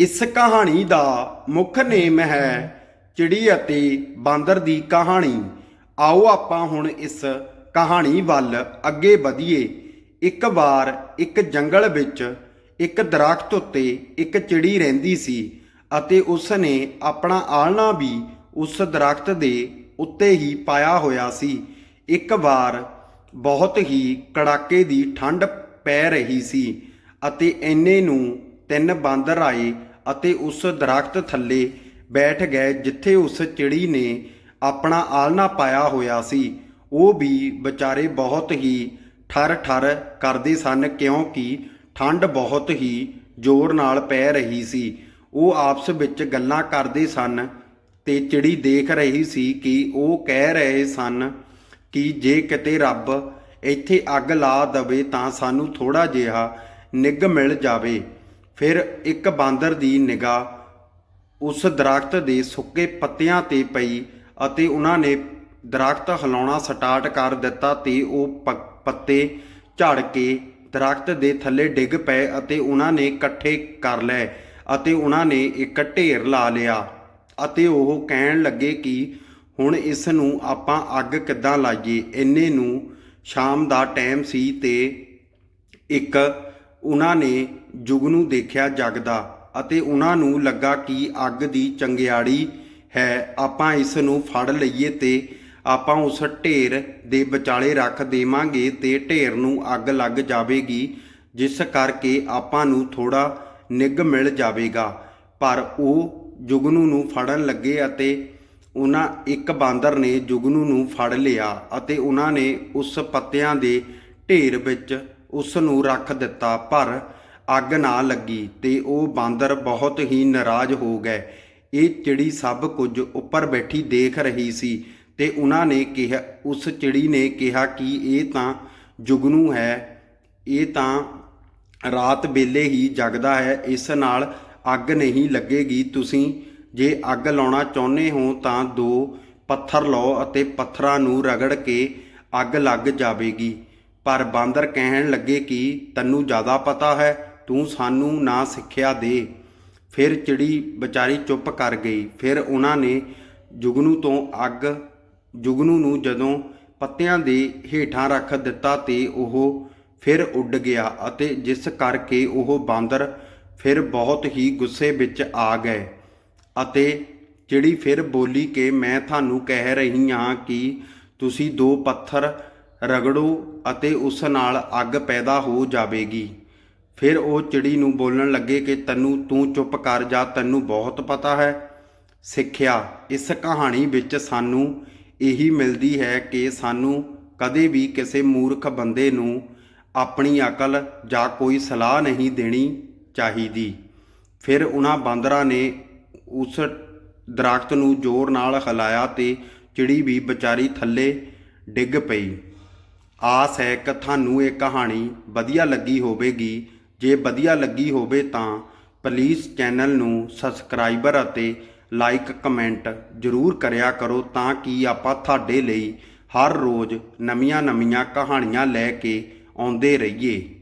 ਇਸ ਕਹਾਣੀ ਦਾ ਮੁੱਖ ਨੇਮ ਹੈ ਚਿੜੀ ਅਤੇ ਬਾਂਦਰ ਦੀ ਕਹਾਣੀ। ਆਓ ਆਪਾਂ ਹੁਣ ਇਸ ਕਹਾਣੀ ਵੱਲ ਅੱਗੇ ਵਧੀਏ। ਇੱਕ ਵਾਰ ਇੱਕ ਜੰਗਲ ਵਿੱਚ ਇੱਕ ਦਰਖਤ ਉੱਤੇ ਇੱਕ ਚਿੜੀ ਰਹਿੰਦੀ ਸੀ ਅਤੇ ਉਸ ਨੇ ਆਪਣਾ ਆਲਣਾ ਵੀ ਉਸ ਦਰਖਤ ਦੇ ਉੱਤੇ ਹੀ ਪਾਇਆ ਹੋਇਆ ਸੀ। ਇੱਕ ਵਾਰ ਬਹੁਤ ਹੀ ਕੜਾਕੇ ਦੀ ਠੰਡ ਪੈ ਰਹੀ ਸੀ ਅਤੇ ਐਨੇ ਨੂੰ ਤਿੰਨ ਬਾਂਦਰ ਆਏ ਅਤੇ ਉਸ ਦਰਖਤ ਥੱਲੇ ਬੈਠ ਗਏ ਜਿੱਥੇ ਉਸ ਚਿੜੀ ਨੇ ਆਪਣਾ ਆਲਣਾ ਪਾਇਆ ਹੋਇਆ ਸੀ। ਉਹ ਵੀ ਵਿਚਾਰੇ ਬਹੁਤ ਹੀ ਠਰ ਠਰ ਕਰਦੇ ਸਨ ਕਿਉਂਕਿ ਠੰਡ ਬਹੁਤ ਹੀ ਜ਼ੋਰ ਨਾਲ ਪੈ ਰਹੀ ਸੀ। ਉਹ ਆਪਸ ਵਿੱਚ ਗੱਲਾਂ ਕਰਦੇ ਸਨ ਤੇ ਚਿੜੀ ਦੇਖ ਰਹੀ ਸੀ ਕਿ ਉਹ ਕਹਿ ਰਹੇ ਸਨ ਕਿ ਜੇ ਕਿਤੇ ਰੱਬ ਇੱਥੇ ਅੱਗ ਲਾ ਦਵੇ ਤਾਂ ਸਾਨੂੰ ਥੋੜਾ ਜਿਹਾ ਨਿੱਘ ਮਿਲ ਜਾਵੇ। ਫਿਰ ਇੱਕ ਬਾਂਦਰ ਦੀ ਨਿਗਾਹ ਉਸ ਦਰਖਤ ਦੇ ਸੁੱਕੇ ਪੱਤਿਆਂ ਤੇ ਪਈ ਅਤੇ ਉਹਨਾਂ ਨੇ ਦਰਖਤ ਹਿਲਾਉਣਾ ਸਟਾਰਟ ਕਰ ਦਿੱਤਾ ਤੇ ਉਹ ਪੱਤੇ ਝੜ ਕੇ ਦਰਖਤ ਦੇ ਥੱਲੇ ਡਿੱਗ ਪਏ ਅਤੇ ਉਹਨਾਂ ਨੇ ਇਕੱਠੇ ਕਰ ਲਏ ਅਤੇ ਉਹਨਾਂ ਨੇ ਇੱਕ ਢੇਰ ਲਾ ਲਿਆ ਅਤੇ ਉਹ ਕਹਿਣ ਲੱਗੇ ਕਿ ਹੁਣ ਇਸ ਨੂੰ ਆਪਾਂ ਅੱਗ ਕਿੱਦਾਂ ਲਾਈਏ? ਇੰਨੇ ਨੂੰ ਸ਼ਾਮ ਦਾ ਟਾਈਮ ਸੀ ਤੇ ਇੱਕ ਉਹਨਾਂ ਨੇ ਜੁਗਨੂ ਦੇਖਿਆ ਜਗਦਾ ਅਤੇ ਉਹਨਾਂ ਨੂੰ ਲੱਗਾ ਕਿ ਅੱਗ ਦੀ ਚੰਗਿਆੜੀ ਹੈ। ਆਪਾਂ ਇਸ ਨੂੰ ਫੜ ਲਈਏ ਤੇ ਆਪਾਂ ਉਸ ਢੇਰ ਦੇ ਵਿਚਾਲੇ ਰੱਖ ਦੇਵਾਂਗੇ ਤੇ ਢੇਰ ਨੂੰ ਅੱਗ ਲੱਗ ਜਾਵੇਗੀ, ਜਿਸ ਕਰਕੇ ਆਪਾਂ ਨੂੰ ਥੋੜਾ ਨਿੱਘ ਮਿਲ ਜਾਵੇਗਾ। ਪਰ ਉਹ ਜੁਗਨੂ ਨੂੰ ਫੜਨ ਲੱਗੇ ਅਤੇ ਉਹਨਾਂ ਇੱਕ ਬਾਂਦਰ ਨੇ ਜੁਗਨੂ ਨੂੰ ਫੜ ਲਿਆ ਅਤੇ ਉਹਨਾਂ ਨੇ ਉਸ ਪੱਤਿਆਂ ਦੇ ਢੇਰ ਵਿੱਚ ਉਸ ਨੂੰ ਰੱਖ ਦਿੱਤਾ, ਪਰ ਅੱਗ ਨਾ ਲੱਗੀ ਤੇ ਉਹ ਬਾਂਦਰ ਬਹੁਤ ਹੀ ਨਾਰਾਜ਼ ਹੋ ਗਏ। ਇਹ ਚਿੜੀ ਸਭ ਕੁਝ ਉੱਪਰ ਬੈਠੀ ਦੇਖ ਰਹੀ ਸੀ ਤੇ ਉਹਨਾਂ ਨੇ ਕਿਹਾ, ਉਸ ਚਿੜੀ ਨੇ ਕਿਹਾ ਕਿ ਇਹ ਤਾਂ ਜੁਗਨੂ ਹੈ, ਇਹ ਤਾਂ ਰਾਤ ਵੇਲੇ ਹੀ ਜਗਦਾ ਹੈ, ਇਸ ਨਾਲ ਅੱਗ ਨਹੀਂ ਲੱਗੇਗੀ। ਤੁਸੀਂ ਜੇ ਅੱਗ ਲਾਉਣਾ ਚਾਹੁੰਦੇ ਹੋ ਤਾਂ ਦੋ ਪੱਥਰ ਲਓ ਅਤੇ ਪੱਥਰਾਂ ਨੂੰ ਰਗੜ ਕੇ ਅੱਗ ਲੱਗ ਜਾਵੇਗੀ। ਪਰ ਬਾਂਦਰ ਕਹਿਣ ਲੱਗੇ ਕਿ ਤੈਨੂੰ ਜ਼ਿਆਦਾ ਪਤਾ ਹੈ, ਤੂੰ ਸਾਨੂੰ ਨਾ ਸਿੱਖਿਆ ਦੇ। ਫਿਰ ਚਿੜੀ ਵਿਚਾਰੀ ਚੁੱਪ ਕਰ ਗਈ। ਫਿਰ ਉਹਨਾਂ ਨੇ ਜੁਗਨੂ ਤੋਂ ਅੱਗ, ਜੁਗਨੂ ਨੂੰ ਜਦੋਂ ਪੱਤਿਆਂ ਦੇ ਹੇਠਾਂ ਰੱਖ ਦਿੱਤਾ ਤੇ ਉਹ ਫਿਰ ਉੱਡ ਗਿਆ ਅਤੇ ਜਿਸ ਕਰਕੇ ਉਹ ਬਾਂਦਰ ਫਿਰ ਬਹੁਤ ਹੀ ਗੁੱਸੇ ਵਿੱਚ ਆ ਗਏ ਅਤੇ ਜਿਹੜੀ ਫਿਰ ਬੋਲੀ ਕਿ ਮੈਂ ਤੁਹਾਨੂੰ ਕਹਿ ਰਹੀ ਹਾਂ ਕਿ ਤੁਸੀਂ ਦੋ ਪੱਥਰ ਰਗੜੋ ਅਤੇ ਉਸ ਨਾਲ ਅੱਗ ਪੈਦਾ ਹੋ ਜਾਵੇਗੀ। ਫਿਰ ਉਹ ਚਿੜੀ ਨੂੰ ਬੋਲਣ ਲੱਗੇ ਕਿ, ਤੈਨੂੰ ਤੂੰ ਚੁੱਪ ਕਰ ਜਾ, ਤੈਨੂੰ ਬਹੁਤ ਪਤਾ ਹੈ। ਸਿੱਖਿਆ, ਇਸ ਕਹਾਣੀ ਵਿੱਚ ਸਾਨੂੰ ਇਹੀ ਮਿਲਦੀ ਹੈ ਕਿ ਸਾਨੂੰ ਕਦੇ ਵੀ ਕਿਸੇ ਮੂਰਖ ਬੰਦੇ ਨੂੰ ਆਪਣੀ ਅਕਲ ਜਾਂ ਕੋਈ ਸਲਾਹ ਨਹੀਂ ਦੇਣੀ ਚਾਹੀਦੀ। ਫਿਰ ਉਹਨਾਂ ਬਾਂਦਰਾਂ ਨੇ ਉਸ ਦਰਖਤ ਨੂੰ ਜ਼ੋਰ ਨਾਲ ਹਿਲਾਇਆ ਤੇ ਚਿੜੀ ਵੀ ਵਿਚਾਰੀ ਥੱਲੇ ਡਿੱਗ ਪਈ। ਆਸ ਹੈ ਕਿ ਤੁਹਾਨੂੰ ਇਹ ਕਹਾਣੀ ਵਧੀਆ ਲੱਗੀ ਹੋਵੇਗੀ। ਜੇ ਵਧੀਆ ਲੱਗੀ ਹੋਵੇ ਤਾਂ ਪਲੀਜ਼ ਚੈਨਲ ਨੂੰ ਸਬਸਕ੍ਰਾਈਬਰ ਅਤੇ ਲਾਈਕ ਕਮੈਂਟ ਜ਼ਰੂਰ ਕਰਿਆ ਕਰੋ ਤਾਂ ਕਿ ਆਪਾਂ ਤੁਹਾਡੇ ਲਈ ਹਰ ਰੋਜ਼ ਨਵੀਆਂ-ਨਵੀਆਂ ਕਹਾਣੀਆਂ ਲੈ ਕੇ ਆਉਂਦੇ ਰਹੀਏ।